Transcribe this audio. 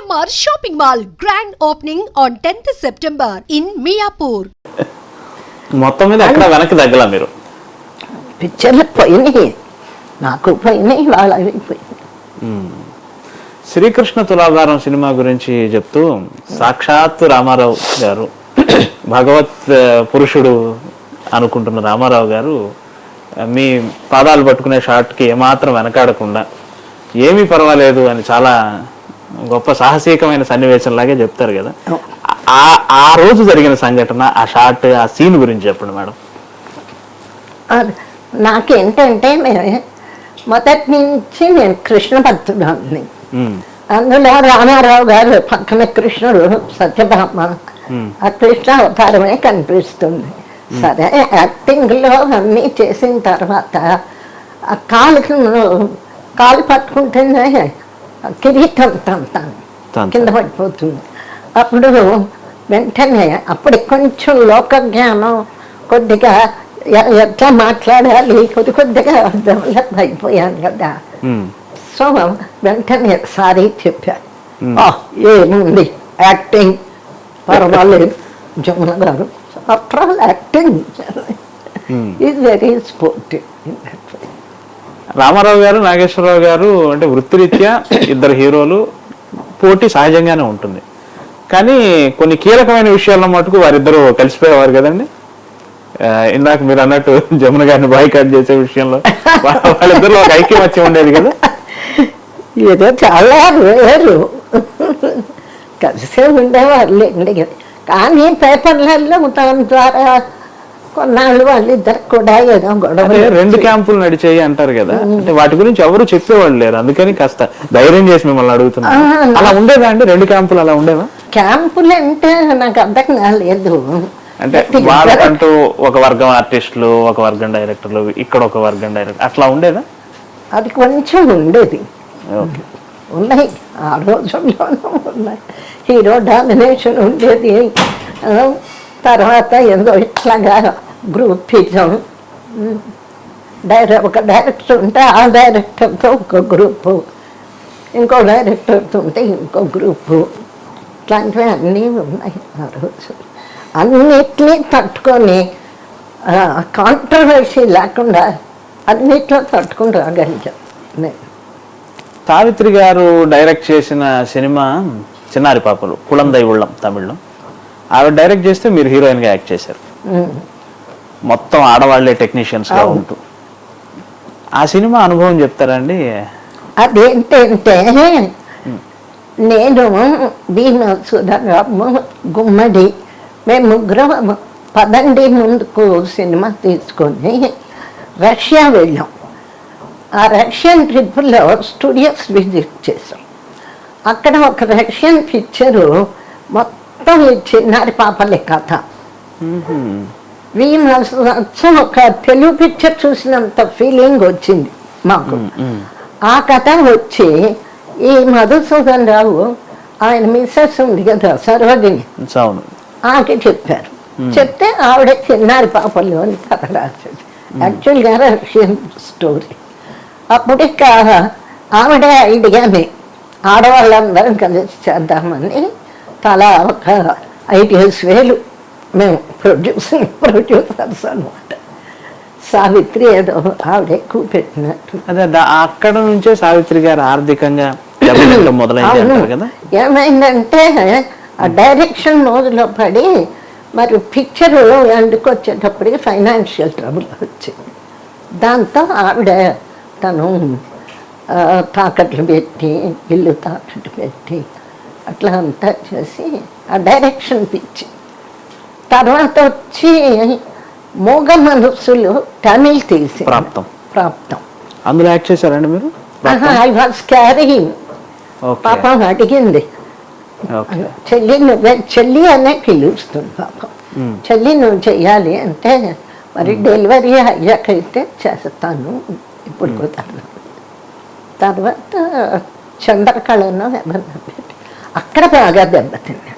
CMR shopping mall grand opening on 10th September in Miyapur మొత్తం మీద ఎక్కడ వెనక్కి తగ్గల మీరు? పిక్చర్లు పోయినాయి. నాకు పోయినాయి పోయినాయి. శ్రీకృష్ణ తులాభారం సినిమా గురించి చెప్తూ సాక్షాత్తు రామారావు గారు భగవత్ పురుషుడు అనుకుంటున్న రామారావు గారు మీ పాదాలు పట్టుకునే షాట్కి ఏమాత్రం వెనకాడకుండా ఏమీ పర్వాలేదు అని చాలా గొప్ప సాహసీకమైన సన్నివేశం లాగే చెప్తారు కదా. ఆ ఆ రోజు జరిగిన సంఘటన ఆ షాట్ ఆ సీన్ గురించి చెప్పండి మేడం. నాకేంటంటే మొదటి నుంచి నేను కృష్ణ భక్తుడాన్ని అందులో రామారావు గారు పక్కన కృష్ణుడు సత్యభామ. ఆ కృష్ణ అవతారమే కనిపిస్తుంది. సరే యాక్టింగ్లో అన్నీ చేసిన తర్వాత ఆ కాలుకి కాలు పట్టుకుంటేనే కిరీటం తంతాను. కింద పడిపోతుంది అప్పుడు వెంటనే అప్పుడు కొంచెం లోక జ్ఞానం కొద్దిగా ఎట్లా మాట్లాడాలి? కొద్ది కొద్దిగా డెవలప్ అయిపోయాను కదా సో వెంటనే సారీ చెప్పాను "ఆ, ఏముంది? యాక్టింగ్. పర్వాలేదు జమున గారు. After all acting is very sportive Ramarao గారు నాగేశ్వరరావు గారు అంటే వృత్తిరీత్యా ఇద్దరు హీరోలు పోటీ సహజంగానే ఉంటుంది. కానీ కొన్ని కీలకమైన విషయాల్లో మటుకు వారిద్దరూ కలిసిపోయేవారు కదండి. ఇందాక మీరు అన్నట్టు జమున గారిని బాయ్కాట్ చేసే విషయంలో వా- వాళ్ళిద్దరిలో ఒక వచ్చి ఉండేది కదా. ఏదో చాలా వేరు. కలిసే ఉండేవాళ్ళండి కానీ పేపర్లలో దాని ద్వారా కొన్నాళ్ళు వాళ్ళిద్దరు కూడా ఏదో గొడవ రెండు క్యాంపులు నడిచాయి అంటారు కదా. అంటే వాటి గురించి ఎవరు చెప్పేవాళ్ళు లేరు. అందుకని కాస్త ధైర్యం చేసి మిమ్మల్ని అడుగుతున్నా అలా ఉండేదా అండి? రెండు క్యాంపులు అలా ఉండేవా? క్యాంపులు అంటే నాకు అర్థం కాలేదు. అంటే వాళ్ళకంటూ ఒక వర్గం ఆర్టిస్టులు ఒక వర్గం డైరెక్టర్లు ఇక్కడ ఒక వర్గం డైరెక్టర్. అట్లా ఉండేదా? అది కొంచెం ఉండేది. ఓకే. ఉన్నాయి. ఆ రోజుల్లోనూ ఉన్నాయి. హీరో డామినేషన్ ఉండేది. తర్వాత ఏదో ఇట్లాగా గ్రూప్ గ్రూపిజం డైరెక్ట్ ఒక డైరెక్టర్ ఉంటే ఆ డైరెక్టర్తో ఒక గ్రూపు. ఇంకో డైరెక్టర్తో ఉంటే ఇంకో గ్రూపు. ఇట్లాంటివి అన్నీ ఉన్నాయి ఆ రోజు. అన్నిటినీ తట్టుకొని కాంట్రవర్సీ లేకుండా అన్నిట్లో తట్టుకుని రాగలిగాం నేను. సావిత్రి గారు డైరెక్ట్ చేసిన సినిమా చిన్నారి పాపలు కులం దైవుళ్ళం తమిళ్ళో. ఆవిడ డైరెక్ట్ చేస్తే మీరు హీరోయిన్గా యాక్ట్ చేశారు. మొత్తం ఆడవాళ్ళే టెక్నీషియన్స్గా ఉంటూ. ఆ సినిమా అనుభవం చెప్తారండి? అదేంటంటే నేను భీమ సుధరాము గుమ్మడి మేము ముగ్గురం పదండి ముందుకు సినిమా తీసుకొని రష్యా వెళ్ళాం. ఆ రష్యన్ ట్రిప్లో స్టూడియోస్ విజిట్ చేసాం అక్కడ ఒక రష్యన్ పిక్చరు మొత్తం ఈ చిన్నారి పాపలే కథ ఒక తెలుగు పిక్చర్ చూసినంత ఫీలింగ్ వచ్చింది మాకు ఆ కథ వచ్చి ఈ మధుసూదన్ రావు ఆయన మిస్సెస్ ఉంది కదా సరోజిని ఆకి చెప్పారు చెప్తే ఆవిడ చిన్నారి పాపలు అని కథ రాసేది యాక్చువల్గా రష్యన్ స్టోరీ అప్పుడు ఇక ఆవిడ ఐడియాని ఆడవాళ్ళందరం కలిసి చేద్దామని తలా ఒక ఐడియాస్ వేలు మేము ప్రొడ్యూసర్ ప్రొడ్యూసర్స్ అనమాట సావిత్రి ఏదో ఆవిడ ఎక్కువ పెట్టినట్టు అదే అక్కడ నుంచే సావిత్రి గారు ఆర్థికంగా ఏమైందంటే ఆ డైరెక్షన్ మోజులో పడి మరి పిక్చర్ ఎండుకొచ్చేటప్పటికి ఫైనాన్షియల్ ట్రబుల్ వచ్చింది. దాంతో ఆవిడ తను తాకట్లు పెట్టి ఇల్లు తాకట్టు పెట్టి అట్లా అంతా చేసి ఆ డైరెక్షన్ పిచ్చి. తర్వాత వచ్చి మూగ మనసులు తమిళ్ తీసి ప్రాప్తం. ప్రాప్తం. అందులో యాక్ట్ చేశారండి మీరు? ఐ వాజ్ క్యారింగ్ ఓకే పాపం అడిగింది. చెల్లి నువ్వే చెల్లి అనే పిలుస్తుంది పాపం. మ్మ్. చెల్లి నువ్వు చెయ్యాలి అంటే మరి డెలివరీ అయ్యాకైతే చేస్తాను. ఇప్పుడు కుదరదు. తర్వాత చంద్రకళను పెట్టి అక్కడ బాగా దెబ్బతిన్నా.